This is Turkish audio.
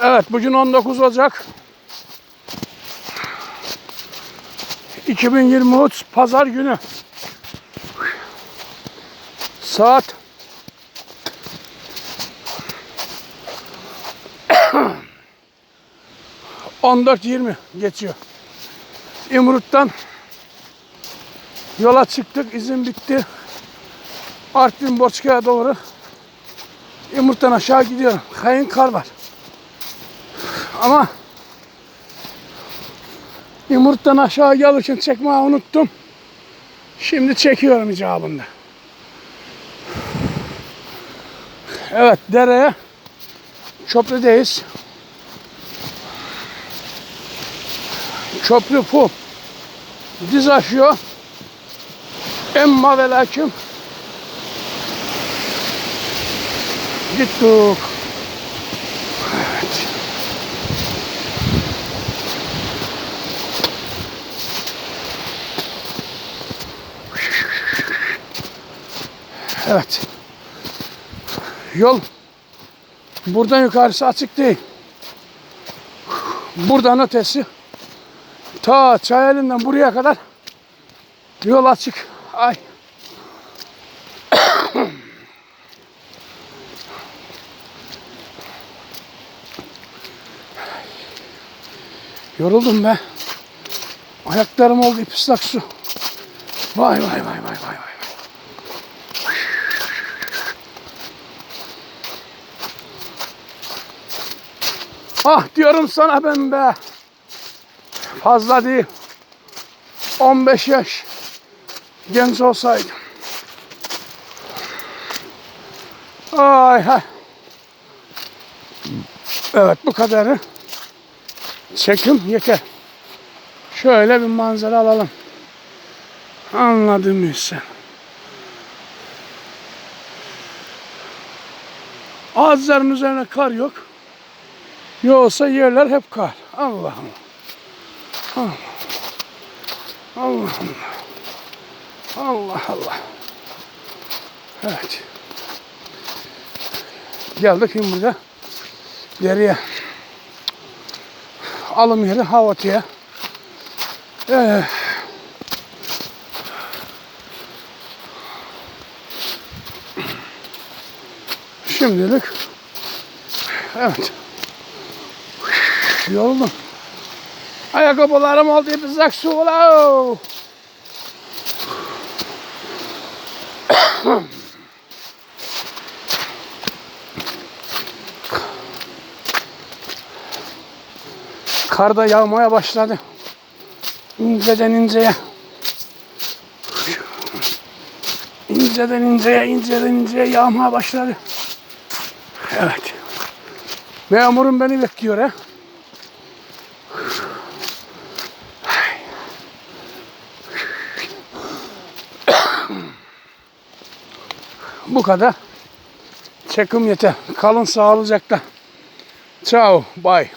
Evet bugün 19 Ocak 2023 Pazar günü Saat ...14.20 geçiyor. İmrut'tan yola çıktık. izin bitti. Artvin Borçka'ya doğru İmrut'tan aşağı gidiyorum. Kayın kar var. Ama İmrut'tan aşağı gelirken çekmeyi unuttum. Şimdi çekiyorum icabında. Evet dereye köprüdeyiz. Köprü fu. Diz aşıyor. Emma ve lakin gittik. Evet. Yol buradan yukarısı açık değil. Buradan ötesi ta Çayeli'nden buraya kadar yol açık. Ay. Yoruldum be. Ayaklarım oldu ıslak su. Vay vay vay vay vay vay. Ah diyorum sana ben be. Fazla değil. 15 yaş genç olsaydım. Ay hay. Evet bu kadarı. Çekim yeter. Şöyle bir manzara alalım. Anladın mı sen? Ağızların üzerine kar yok. Yoksa yerler hep kar. Allah'ım. Allah Allah. Allah. Evet. Geldik şimdi burada. Deriye. Alım yeri Havatı'ya. Ee, şimdilik evet. Yoruldum. Ayakkabılarım oldu ıslak su ula. Kar da yağmaya başladı. İnceden inceye. İnceden inceye, inceden inceye yağmaya başladı. Evet. Memurum beni bekliyor ha. Bu kadar. Çekim yeter. Kalın sağlıcakla. Ciao. Bye.